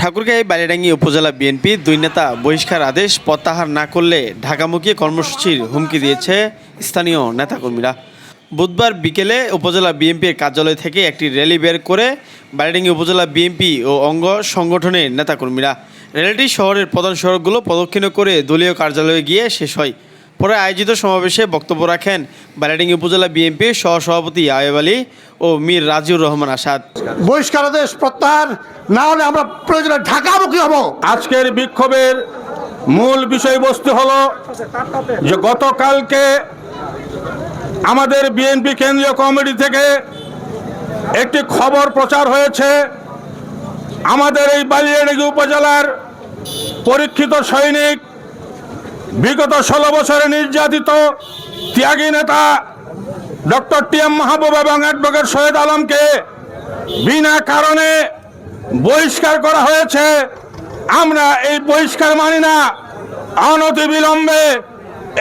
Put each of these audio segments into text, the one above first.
ঠাকুরগাঁই বালিডাঙ্গি উপজেলা বিএনপি দুই নেতা বহিষ্কার আদেশ প্রত্যাহার না করলে ঢাকামুখী কর্মসূচির হুমকি দিয়েছে স্থানীয় নেতাকর্মীরা। বুধবার বিকেলে উপজেলা বিএনপির কার্যালয় থেকে একটি র্যালি বের করে বালিডাঙ্গি উপজেলা বিএনপি ও অঙ্গ সংগঠনের নেতাকর্মীরা। র্যালিটি শহরের প্রধান সড়কগুলো প্রদক্ষিণ করে দলীয় কার্যালয়ে গিয়ে শেষ হয়। পরে আয়োজিত সমাবেশে বক্তব্য রাখেন বালিডাঙ্গি উপজেলা বিএনপির সহসভাপতি আয়েব আলী ও মীর রাজিউর রহমান আসাদ। বহিষ্কারাদেশ প্রত্যাহার না হলে আমরা প্রয়োজনে ঢাকামুখী হব। আজকের বিক্ষোভের মূল বিষয়বস্তু হলো যে গতকালকে আমাদের বিএনপি কেন্দ্রীয় কমিটি থেকে একটি খবর প্রচার হয়েছে। আমাদের এই বালিয়াডাঙ্গি উপজেলার পরীক্ষিত সৈনিক বিগত ষোলো বছরে নির্যাতিত ত্যাগী নেতা ডক্টর টি এম মাহবুব এবং অ্যাডভোকেট সৈয়দ আলমকে বিনা কারণে বহিষ্কার করা হয়েছে। আমরা এই বহিষ্কার মানি না। অনতি বিলম্বে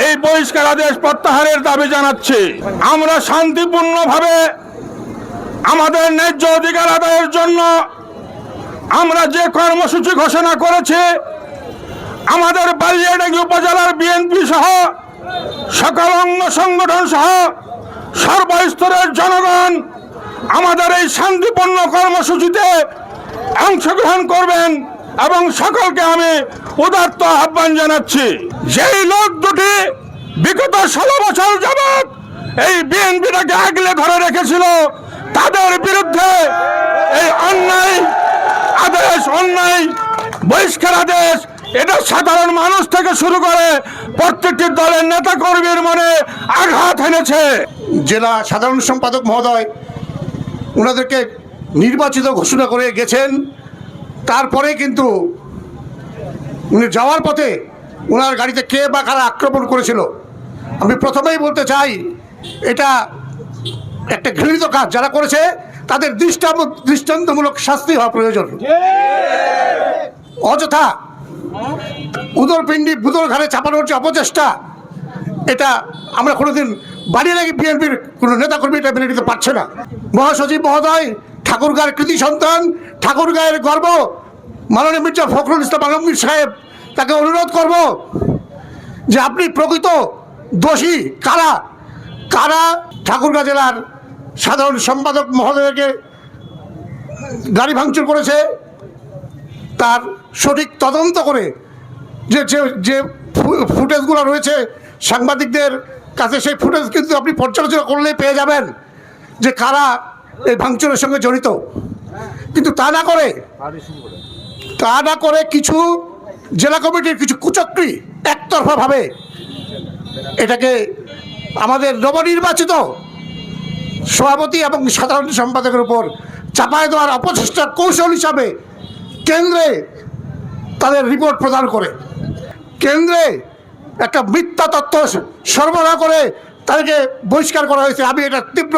এই বহিষ্কার আদেশ প্রত্যাহারের দাবি জানাচ্ছি। আমরা শান্তিপূর্ণভাবে আমাদের ন্যায্য অধিকার আদায়ের জন্য আমরা যে কর্মসূচি ঘোষণা করেছি আমাদের বালিয়াডাঙ্গি উপজেলার বিএনপি সহ সকল অঙ্গ সংগঠন সহ সর্বস্তরের জনগণ আমাদের এই শান্তিপূর্ণ কর্মসূচিতে অংশগ্রহণ করবেন এবং সকলকে আমি উদার্ত আহ্বান জানাচ্ছি। যেই লোক দুটি বিগত ষোলো বছর যাবৎ এই বিএনপিটাকে আগলে ধরে রেখেছিল, তাদের বিরুদ্ধে এই অন্যায় আদেশ, অন্যায় বহিষ্কার আদেশ এটা সাধারণ মানুষ থেকে শুরু করে প্রত্যেকটি দলের নেতা কর্মীর মনে আঘাত এনেছে। জেলা সাধারণ সম্পাদক মহোদয় ওনাদেরকে নির্বাচিত ঘোষণা করে গেছেন। তারপরে কিন্তু উনি যাওয়ার পথে ওনার গাড়িতে কে বা কারা আক্রমণ করেছিল আমি প্রথমেই বলতে চাই এটা একটা ঘৃণিত কাজ যারা করেছে তাদের দৃষ্টাম দৃষ্টান্তমূলক শাস্তি হওয়া প্রয়োজন। অযথা উদরপিণ্ডি বুদর ঘাড়ে চাপানোর যে অপচেষ্টা। এটা আমরা কোনোদিন বাড়িয়ে রাখি বিএনপির কোনো নেতাকর্মী, এটা মেনে নিতে পারছে না। মহাসচিব মহোদয়, ঠাকুরগাঁয়ের কৃতি সন্তান, ঠাকুরগাঁয়ের গর্ব। মাননীয় মির্জা ফখরুল ইসলাম আলমগীর সাহেব, তাকে অনুরোধ করব যে আপনি প্রকৃত দোষী কারা? কারা ঠাকুরগাঁ জেলার সাধারণ সম্পাদক মহোদয়কে গাড়ি ভাঙচুর করেছে? তার সঠিক তদন্ত করে যে যে ফুটেজগুলো রয়েছে সাংবাদিকদের কাছে, সেই ফুটেজ কিন্তু আপনি পর্যালোচনা করলে পেয়ে যাবেন যে কারা এই ভাঙচুরের সঙ্গে জড়িত। কিন্তু তা না করে, তা না করে কিছু জেলা কমিটির কিছু কুচক্রি একতরফাভাবে এটাকে আমাদের নবনির্বাচিত সভাপতি এবং সাধারণ সম্পাদকের উপর চাপায় দেওয়ার অপচেষ্টার কৌশল হিসাবে কেন্দ্রে তাদের রিপোর্ট প্রদান করে। কেন্দ্রে একটা মিথ্যা তথ্য সরবরাহ করে তাদেরকে বহিষ্কার করা হয়েছে। আমি এটা তীব্র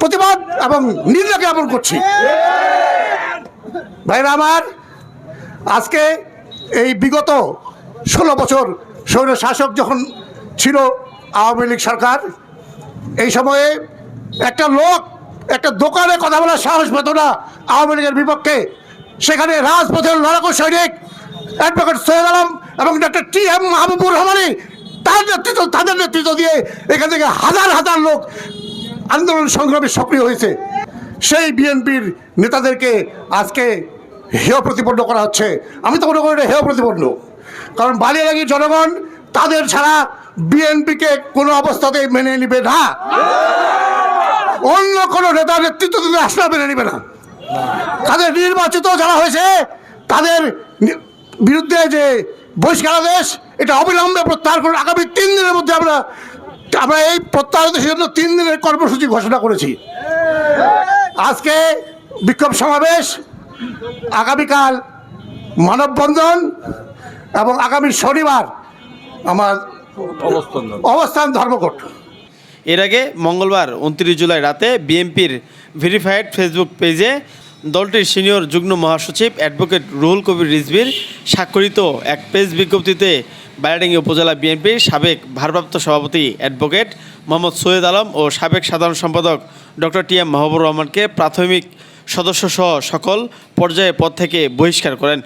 প্রতিবাদ এবং নিন্দা জ্ঞাপন করছি। ভাইরা আমার, আজকে এই বিগত ষোলো বছর স্বৈর শাসক যখন ছিল আওয়ামী লীগ সরকার, এই সময়ে একটা লোক একটা দোকানে কথা বলার সাহস পেত না আওয়ামী লীগের বিপক্ষে। সেখানে রাজপথের লড়াকু সৈনিক অ্যাডভোকেট সৈয়দ আলম এবং doctor T M Mahbubur Rahmani তার নেতৃত্ব, তাদের নেতৃত্ব দিয়ে এখান থেকে হাজার হাজার লোক আন্দোলন সংগ্রামে সক্রিয় হয়েছে। সেই বিএনপির নেতাদেরকে আজকে হেয় প্রতিপন্ন করা হচ্ছে। আমি তো মনে করি এটা হেয় প্রতিপন্ন। কারণ বালিয়ালাগি জনগণ, তাদের ছাড়া বিএনপিকে কোনো অবস্থাতেই মেনে নিবে না। অন্য কোনো নেতা নেতৃত্ব দিতে আসলে মেনে নিবে না। তাদের নির্বাচিত যারা হয়েছে, তাদের বিরুদ্ধে যে বহিষ্কারাদেশ এটা অবিলম্বে প্রত্যাহার করুন আগামী তিন দিনের মধ্যে আমরা আমরা এই প্রত্যাহারের জন্য তিন দিনের কর্মসূচি ঘোষণা করেছি। আজকে বিক্ষোভ সমাবেশ আগামীকাল মানববন্ধন এবং আগামী শনিবার আমার অবস্থান ধর্মঘট এর আগে মঙ্গলবার উনত্রিশ জুলাই রাতে বিএনপির ভেরিফাইড ফেসবুক পেজে দলটির সিনিয়র যুগ্ম মহাসচিব অ্যাডভোকেট রুহুল কবির রিজভির স্বাক্ষরিত এক প্রেস বিজ্ঞপ্তিতে বায়াডাঙ্গি উপজেলা বিএনপির সাবেক ভারপ্রাপ্ত সভাপতি অ্যাডভোকেট মোহাম্মদ সৈয়দ আলম ও সাবেক সাধারণ সম্পাদক ডক্টর টি এম মাহবুর রহমানকে প্রাথমিক সদস্যসহ সকল পর্যায়ে পদ থেকে বহিষ্কার করেন।